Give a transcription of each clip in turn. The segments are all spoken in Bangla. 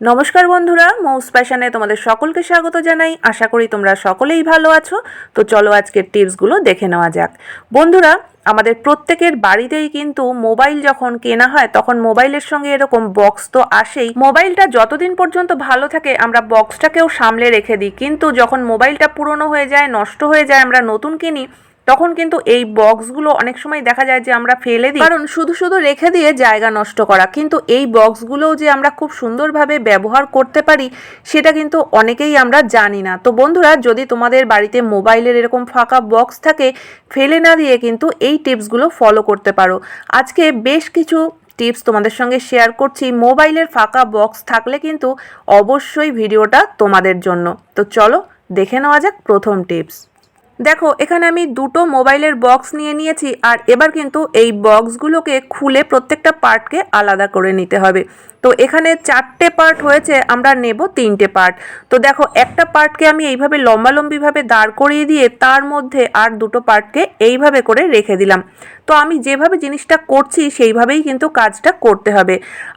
নমস্কার বন্ধুরা, মৌস প্যাশনে তোমাদের সকলকে স্বাগত জানাই। আশা করি তোমরা সকলেই ভালো আছো। তো চলো আজকের টিপসগুলো দেখে নেওয়া যাক। বন্ধুরা, আমাদের প্রত্যেকের বাড়িতেই কিন্তু মোবাইল যখন কেনা হয়, তখন মোবাইলের সঙ্গে এরকম বক্স তো আসেই। মোবাইলটা যতদিন পর্যন্ত ভালো থাকে, আমরা বক্সটাকেও সামলে রেখে দিই। কিন্তু যখন মোবাইলটা পুরনো হয়ে যায়, নষ্ট হয়ে যায়, আমরা নতুন কিনি তখন কিন্তু এই বক্সগুলো অনেক সময় দেখা যায় যে আমরা ফেলে দিই। কারণ শুধু শুধু রেখে দিয়ে জায়গা নষ্ট করা, কিন্তু এই বক্সগুলোও যে আমরা খুব সুন্দরভাবে ব্যবহার করতে পারি, সেটা কিন্তু অনেকেই আমরা জানি না। তো বন্ধুরা, যদি তোমাদের বাড়িতে মোবাইলের এরকম ফাঁকা বক্স থাকে, ফেলে না দিয়ে কিন্তু এই টিপসগুলো ফলো করতে পারো। আজকে বেশ কিছু টিপস তোমাদের সঙ্গে শেয়ার করছি। মোবাইলের ফাঁকা বক্স থাকলে কিন্তু অবশ্যই ভিডিওটা তোমাদের জন্য। তো চলো দেখে নেওয়া যাক প্রথম টিপস। দেখো, এখানে আমি দুটো মোবাইলের বক্স নিয়ে নিয়েছি আর এবার কিন্তু এই বক্সগুলোকে খুলে প্রত্যেকটা পার্টকে আলাদা করে নিতে হবে। তো এখানে চারটে পার্ট হয়েছে, আমরা নেব তিনটে পার্ট তো দেখো, একটা পার্টকে আমি এইভাবে লম্বালম্বিভাবে দাঁড় করিয়ে দিয়ে তার মধ্যে আর দুটো পার্টকে এইভাবে করে রেখে দিলাম। তো আমি যেভাবে জিনিসটা করছি, সেইভাবেই কিন্তু কাজটা করতে হবে।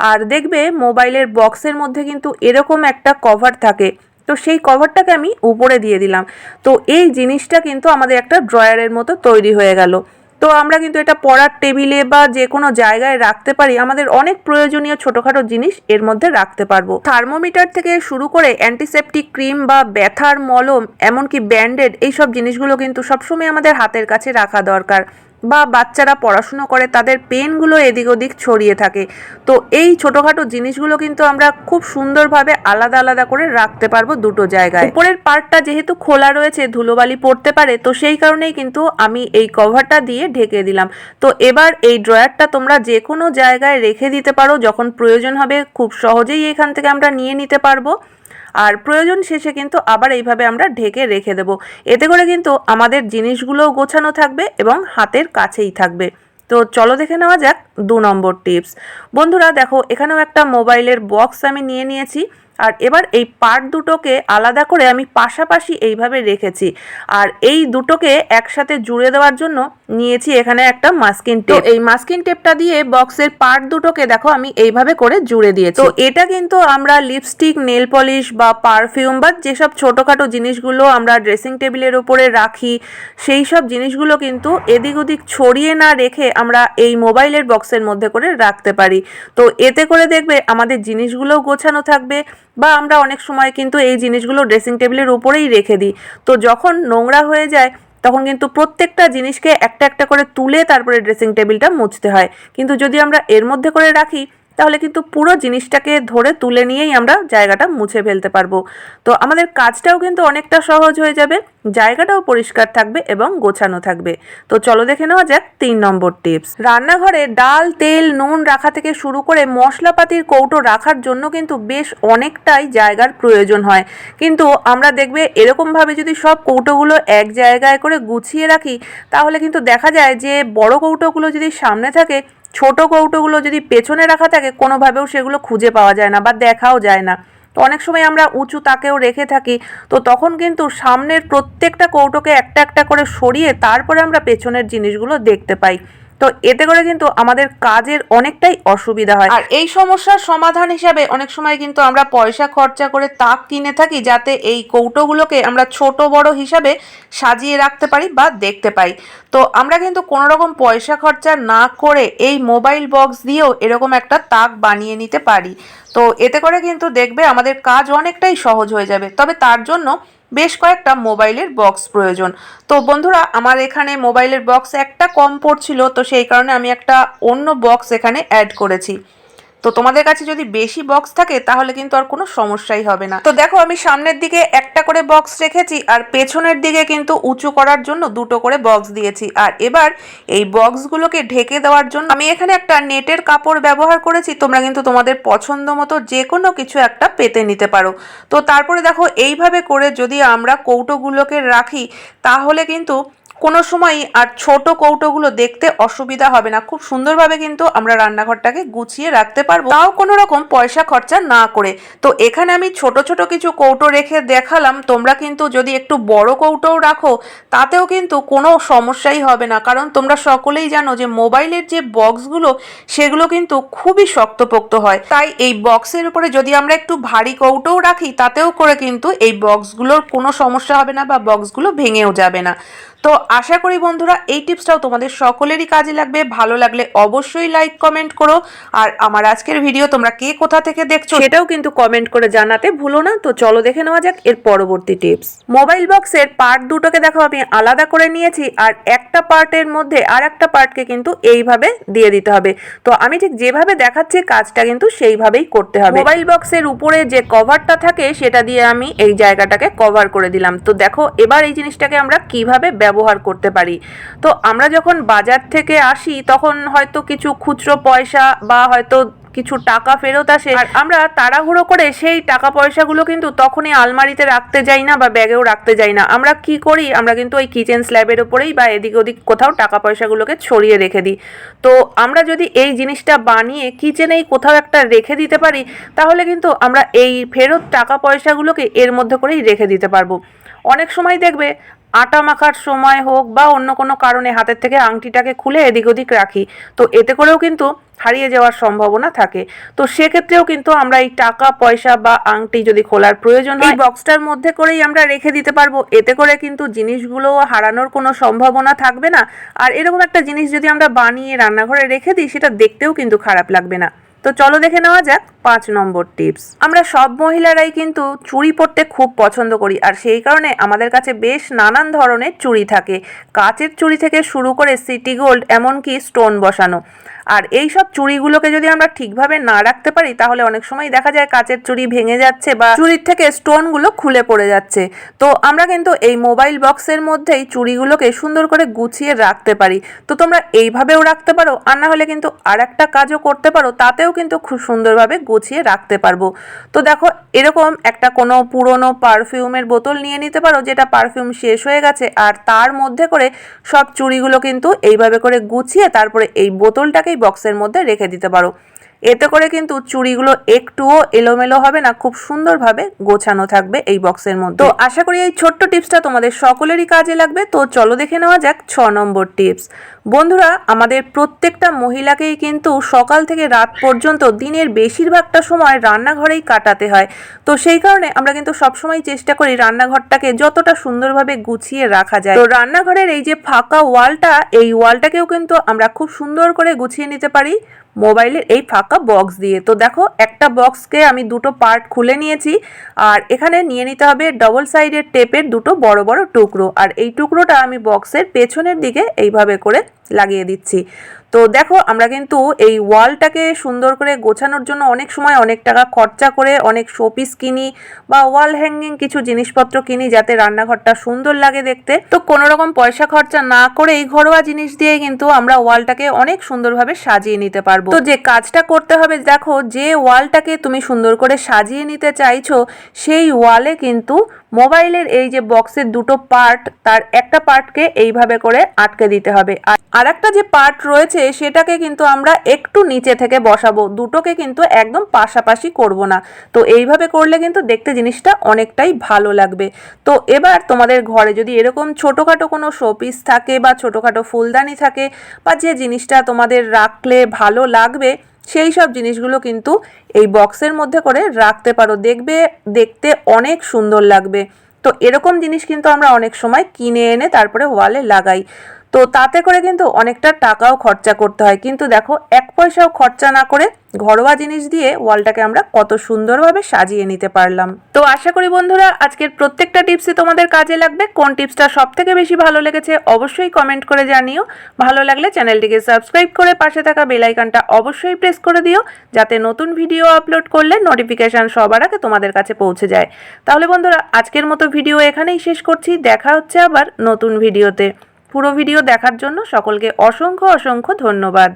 আর দেখবে, মোবাইলের বক্সের মধ্যে কিন্তু এরকম একটা কভার থাকে। তো সেই কভারটাকে আমি উপরে দিয়ে দিলাম। তো এই জিনিসটা কিন্তু আমাদের একটা ড্রয়ারের মতো তৈরি হয়ে গেল। তো আমরা কিন্তু এটা পড়ার টেবিলে বা যে কোনো জায়গায় রাখতে পারি। আমাদের অনেক প্রয়োজনীয় ছোটোখাটো জিনিস এর মধ্যে রাখতে পারব। থার্মোমিটার থেকে শুরু করে অ্যান্টিসেপটিক ক্রিম বা ব্যথার মলম, এমনকি ব্যান্ডেড, এইসব জিনিসগুলো কিন্তু সবসময় আমাদের হাতের কাছে রাখা দরকার। বা বাচ্চারা পড়াশুনো করে, তাদের পেনগুলো এদিক ওদিক ছড়িয়ে থাকে। তো এই ছোটোখাটো জিনিসগুলো কিন্তু আমরা খুব সুন্দরভাবে আলাদা আলাদা করে রাখতে পারব দুটো জায়গায়। উপরের পার্টটা যেহেতু খোলা রয়েছে, ধুলোবালি পড়তে পারে, তো সেই কারণেই কিন্তু আমি এই কভারটা দিয়ে ঢেকে দিলাম। তো এবার এই ড্রয়ারটা তোমরা যে কোনো জায়গায় রেখে দিতে পারো, যখন প্রয়োজন হবে খুব সহজেই এখান থেকে আমরা নিয়ে নিতে পারব। আর প্রয়োজন শেষে কিন্তু আবার এইভাবে আমরা ঢেকে রেখে দেব। এতে করে কিন্তু আমাদের জিনিসগুলোও গোছানো থাকবে এবং হাতের কাছেই থাকবে। তো চলো দেখে নেওয়া যাক দু নম্বর টিপস। বন্ধুরা দেখো, এখানেও একটা মোবাইলের বক্স আমি নিয়ে নিয়েছি। আর এবার এই পার্ট দুটোকে আলাদা করে আমি পাশাপাশি এইভাবে রেখেছি। আর এই দুটোকে একসাথে জুড়ে দেওয়ার জন্য নিয়েছি এখানে একটা মাস্কিন টেপ এই মাস্কিন টেপটা দিয়ে বক্সের পার্ট দুটোকে দেখো আমি এইভাবে করে জুড়ে দিয়েছি। তো এটা কিন্তু আমরা লিপস্টিক নেল পলিশ বা পারফিউম বা যেসব ছোটোখাটো জিনিসগুলো আমরা ড্রেসিং টেবিলের উপরে রাখি সেই সব জিনিসগুলো কিন্তু এদিক ওদিক ছড়িয়ে না রেখে আমরা এই মোবাইলের বক্সের মধ্যে করে রাখতে পারি। তো এতে করে দেখবে আমাদের জিনিসগুলোও গোছানো থাকবে বা আমরা অনেক সময় কিন্তু এই জিনিসগুলো ড্রেসিং টেবিলের উপরেই রেখে দিই। তো যখন নোংরা হয়ে যায়, তখন কিন্তু প্রত্যেকটা জিনিসকে একটা একটা করে তুলে তারপরে ড্রেসিং টেবিলটা মুছতে হয়। কিন্তু যদি আমরা এর মধ্যে করে রাখি তাহলে কিন্তু পুরো জিনিসটাকে ধরে তুলে নিয়েই আমরা জায়গাটা মুছে ফেলতে পারব। তো আমাদের কাজটাও কিন্তু অনেকটা সহজ হয়ে যাবে, জায়গাটাও পরিষ্কার থাকবে এবং গোছানো থাকবে। তো চলো দেখে নেওয়া যাক তিন নম্বর টিপস। রান্নাঘরে ডাল, তেল, নুন রাখা থেকে শুরু করে মশলাপাতির কৌটো রাখার জন্য কিন্তু বেশ অনেকটাই জায়গার প্রয়োজন হয়। কিন্তু আমরা দেখবে এরকমভাবে যদি সব কৌটোগুলো এক জায়গায় করে গুছিয়ে রাখি, তাহলে কিন্তু দেখা যায় যে বড় কৌটোগুলো যদি সামনে থাকে ছোট কৌটোগুলো যদি পেছনে রাখা থাকে, কোনোভাবেও সেগুলো খুঁজে পাওয়া যায় না বা দেখাও যায় না। তো অনেক সময় আমরা উঁচু তাকেও রেখে থাকি, তো তখন কিন্তু সামনের প্রত্যেকটা কৌটোকে একটা একটা করে সরিয়ে তারপরে আমরা পেছনের জিনিসগুলো দেখতে পাই। তো এতে করে কিন্তু আমাদের কাজের অনেকটাই অসুবিধা হয়। আর এই সমস্যার সমাধান হিসাবে অনেক সময় কিন্তু আমরা পয়সা খরচা করে তাক কিনে থাকি যাতে এই কৌটোগুলোকে আমরা ছোট বড় হিসাবে সাজিয়ে রাখতে পারি বা দেখতে পাই। তো আমরা কিন্তু কোনো রকম পয়সা খরচা না করে এই মোবাইল বক্স দিয়েও এরকম একটা তাক বানিয়ে নিতে পারি। তো এতে করে কিন্তু দেখবে আমাদের কাজ অনেকটাই সহজ হয়ে যাবে। তবে তার জন্য বেশ কয়েকটা মোবাইলের বক্স প্রয়োজন। তো বন্ধুরা, আমার এখানে মোবাইলের বক্স একটা কম পড়ছিল, তো সেই কারণে আমি একটা অন্য বক্স এখানে অ্যাড করেছি। তো তোমাদের কাছে যদি বেশি বক্স থাকে, তাহলে কিন্তু আর কোনো সমস্যাই হবে না। তো দেখো, আমি সামনের দিকে একটা করে বক্স রেখেছি, আর পেছনের দিকে কিন্তু উঁচু করার জন্য দুটো করে বক্স দিয়েছি। আর এবার এই বক্সগুলোকে ঢেকে দেওয়ার জন্য আমি এখানে একটা নেটের কাপড় ব্যবহার করেছি, তোমরা কিন্তু তোমাদের পছন্দ মতো যে কোনো কিছু একটা পেতে নিতে পারো। তো তারপরে দেখো, এইভাবে করে যদি আমরা কৌটোগুলোকে রাখি, তাহলে কিন্তু কোনো সময় আর ছোট কৌটোগুলো দেখতে অসুবিধা হবে না। খুব সুন্দরভাবে কিন্তু আমরা রান্নাঘরটাকে গুছিয়ে রাখতে পারব। তাও কোনো রকম পয়সা খরচা না করে। তো এখানে আমি ছোট ছোট কিছু কৌটো রেখে দেখালাম। তোমরা কিন্তু যদি একটু বড় কৌটোও রাখো, তাতেও কিন্তু কোনো সমস্যাই হবে না। কারণ তোমরা সকলেই জানো যে মোবাইলের যে বক্সগুলো, সেগুলো কিন্তু খুবই শক্তপোক্ত হয়। তাই এই বক্সের উপরে যদি আমরা একটু ভারী কৌটোও রাখি, তাতেও করে কিন্তু এই বক্সগুলোর কোনো সমস্যা হবে না বা বক্সগুলো ভেঙেও যাবে না। তো আশা করি বন্ধুরা, এই টিপসটাও তোমাদের সকলেরই কাজে লাগবে। ভালো লাগলে অবশ্যই লাইক কমেন্ট করো। আর আমার আজকের ভিডিও তোমরা কে কোথা থেকে দেখছ সেটাও কিন্তু কমেন্ট করে জানাতে ভুলো না। তো চলো দেখে নেওয়া যাক এর পরবর্তী টিপস মোবাইল বক্সের পার্ট দুটোকে দেখো, আমি আলাদা করে নিয়েছি। আর একটা পার্টের মধ্যে আর একটা পার্টকে কিন্তু এইভাবে দিয়ে দিতে হবে। তো আমি ঠিক যেভাবে দেখাচ্ছি, কাজটা কিন্তু সেইভাবেই করতে হবে। মোবাইল বক্সের উপরে যে কভারটা থাকে, সেটা দিয়ে আমি এই জায়গাটাকে কভার করে দিলাম। তো দেখো, এবার এই জিনিসটাকে আমরা কীভাবে ব্যবহার করতে পারি। তো আমরা যখন বাজার থেকে আসি তখন হয়তো কিছু খুচরো পয়সা বা হয়তো কিছু টাকা ফেরত আসে। আর আমরা তাড়াহুড়ো করে সেই টাকা পয়সাগুলো কিন্তু তখনই আলমারিতে রাখতে যাই না বা ব্যাগেও রাখতে যাই না। আমরা কি করি? আমরা কিন্তু ওই কিচেন স্ল্যাবের ওপরেই বা এদিক ওদিক কোথাও টাকা পয়সাগুলোকে ছড়িয়ে রেখে দিই। তো আমরা যদি এই জিনিসটা বানিয়ে কিচেনেই কোথাও একটা রেখে দিতে পারি তাহলে কিন্তু আমরা এই ফেরত টাকা পয়সাগুলোকে এর মধ্যে করেই রেখে দিতে পারব। অনেক সময় দেখবে আটা মাখার সময় হোক বা অন্য কোনো কারণে হাতের থেকে আংটিটাকে খুলে এদিক ওদিক রাখি। তো এতে করেও কিন্তু হারিয়ে যাওয়ার সম্ভাবনা থাকে। তো সেক্ষেত্রেও কিন্তু আমরা এই টাকা, পয়সা বা আংটি যদি খোলার প্রয়োজন হয় বক্সটার মধ্যে করেই আমরা রেখে দিতে পারব। এতে করে কিন্তু জিনিসগুলো হারানোর কোনো সম্ভাবনা থাকবে না। আর এরকম একটা জিনিস যদি আমরা বানিয়ে রান্নাঘরে রেখে দিই, সেটা দেখতেও কিন্তু খারাপ লাগবে না। তো চলো দেখে নেওয়া যাক। পাঁচ নম্বর টিপস। আমরা সব মহিলারাই কিন্তু চুড়ি পরতে খুব পছন্দ করি আর সেই কারণে আমাদের কাছে বেশ নানান ধরনের চুড়ি থাকে। কাচের চুড়ি থেকে শুরু করে সিটি গোল্ড, এমনকি স্টোন বসানো। আর এই সব চুড়িগুলোকে যদি আমরা ঠিকভাবে না রাখতে পারি, তাহলে অনেক সময় দেখা যায় কাচের চুড়ি ভেঙে যাচ্ছে বা চুড়ির থেকে স্টোনগুলো খুলে পড়ে যাচ্ছে। তো আমরা কিন্তু এই মোবাইল বক্সের মধ্যেই চুড়িগুলোকে সুন্দর করে গুছিয়ে রাখতে পারি। তো তোমরা এইভাবেও রাখতে পারো, আর না হলে কিন্তু আর একটা কাজও করতে পারো, তাতেও কিন্তু খুব সুন্দরভাবে গুছিয়ে রাখতে পারব। তো দেখো, এরকম একটা কোনো পুরনো পারফিউমের বোতল নিয়ে নিতে পারো, যেটা পারফিউম শেষ হয়ে গেছে, আর তার মধ্যে করে সব চুড়িগুলো কিন্তু এইভাবে করে গুছিয়ে তারপরে এই বোতলটাকেই বক্সের মধ্যে রেখে দিতে পারো। এতে করে কিন্তু চুড়িগুলো একটুও এলোমেলো হবে না, খুব সুন্দরভাবে গোছানো থাকবে এই বক্সের মধ্যে। তো আশা করি এই ছোট্ট টিপসটা তোমাদের সকলেরই কাজে লাগবে। তো চলো দেখে নেওয়া যাক ছ নম্বর টিপস। বন্ধুরা, আমাদের প্রত্যেকটা মহিলাকেই কিন্তু সকাল থেকে রাত পর্যন্ত দিনের বেশিরভাগটা সময় রান্নাঘরেই কাটাতে হয়। তো সেই কারণে আমরা কিন্তু সবসময় চেষ্টা করি রান্নাঘরটাকে যতটা সুন্দরভাবে গুছিয়ে রাখা যায়। তো রান্নাঘরের এই যে ফাঁকা ওয়ালটা, এই ওয়ালটাকেও কিন্তু আমরা খুব সুন্দর করে গুছিয়ে নিতে পারি। মোবাইলের এই ফাঁকা বক্স দিয়ে। তো দেখো, একটা বক্সকে আমি দুটো পার্ট খুলে নিয়েছি, আর এখানে নিয়ে নিতে হবে ডবল সাইডের টেপের দুটো বড় বড় টুকরো। আর এই টুকরোটা আমি বক্সের পেছনের দিকে এইভাবে করে লাগিয়ে দিচ্ছি। তো দেখো, আমরা কিন্তু এই ওয়ালটাকে সুন্দর করে গোছানোর জন্য অনেক সময় অনেক টাকা খরচা করে অনেক শোপিস কিনি বা ওয়াল হ্যাঙ্গিং কিছু জিনিসপত্র কিনি যাতে রান্নাঘরটা সুন্দর লাগে দেখতে। তো কোনো রকম পয়সা খরচা না করে এই ঘরোয়া জিনিস দিয়ে কিন্তু আমরা ওয়ালটাকে অনেক সুন্দরভাবে সাজিয়ে নিতে পারব। তো যে কাজটা করতে হবে, দেখো, যে ওয়ালটাকে তুমি সুন্দর করে সাজিয়ে নিতে চাইছো, সেই ওয়ালে কিন্তু মোবাইলের এই যে বক্সের দুটো পার্ট, তার একটা পার্টকে এইভাবে করে আটকে দিতে হবে। আর একটা যে পার্ট রয়েছে, সেটাকে কিন্তু আমরা একটু নিচে থেকে বসাবো। দুটোকে কিন্তু একদম পাশাপাশি করব না। তো এইভাবে করলে কিন্তু দেখতে জিনিসটা অনেকটাই ভালো লাগবে। তো এবার তোমাদের ঘরে যদি এরকম ছোটোখাটো কোনো শোপিস থাকে বা ছোটোখাটো ফুলদানি থাকে বা যে জিনিসটা তোমাদের রাখলে ভালো লাগবে সেই সব জিনিসগুলো কিন্তু এই বক্সের মধ্যে করে রাখতে পারো। দেখবে, দেখতে অনেক সুন্দর লাগবে। তো এরকম জিনিস কিন্তু আমরা অনেক সময় কিনে এনে তারপরে ওয়ালে লাগাই। তো তাতে করে কিন্তু অনেকটা টাকাও খরচা করতে হয়। কিন্তু দেখো, এক পয়সাও খরচা না করে ঘরোয়া জিনিস দিয়ে ওয়ালটাকে আমরা কত সুন্দরভাবে সাজিয়ে নিতে পারলাম। তো আশা করি বন্ধুরা, আজকের প্রত্যেকটা টিপসই তোমাদের কাজে লাগবে। কোন টিপসটা সব থেকে বেশি ভালো লেগেছে অবশ্যই কমেন্ট করে জানিও। ভালো লাগলে চ্যানেলটিকে সাবস্ক্রাইব করে পাশে থাকা বেলাইকানটা অবশ্যই প্রেস করে দিও, যাতে নতুন ভিডিও আপলোড করলে নোটিফিকেশান সবার আগে তোমাদের কাছে পৌঁছে যায়। তাহলে বন্ধুরা, আজকের মতো ভিডিও এখানেই শেষ করছি। দেখা হচ্ছে আবার নতুন ভিডিওতে। পুরো ভিডিও দেখার জন্য সকলকে অসংখ্য অসংখ্য ধন্যবাদ।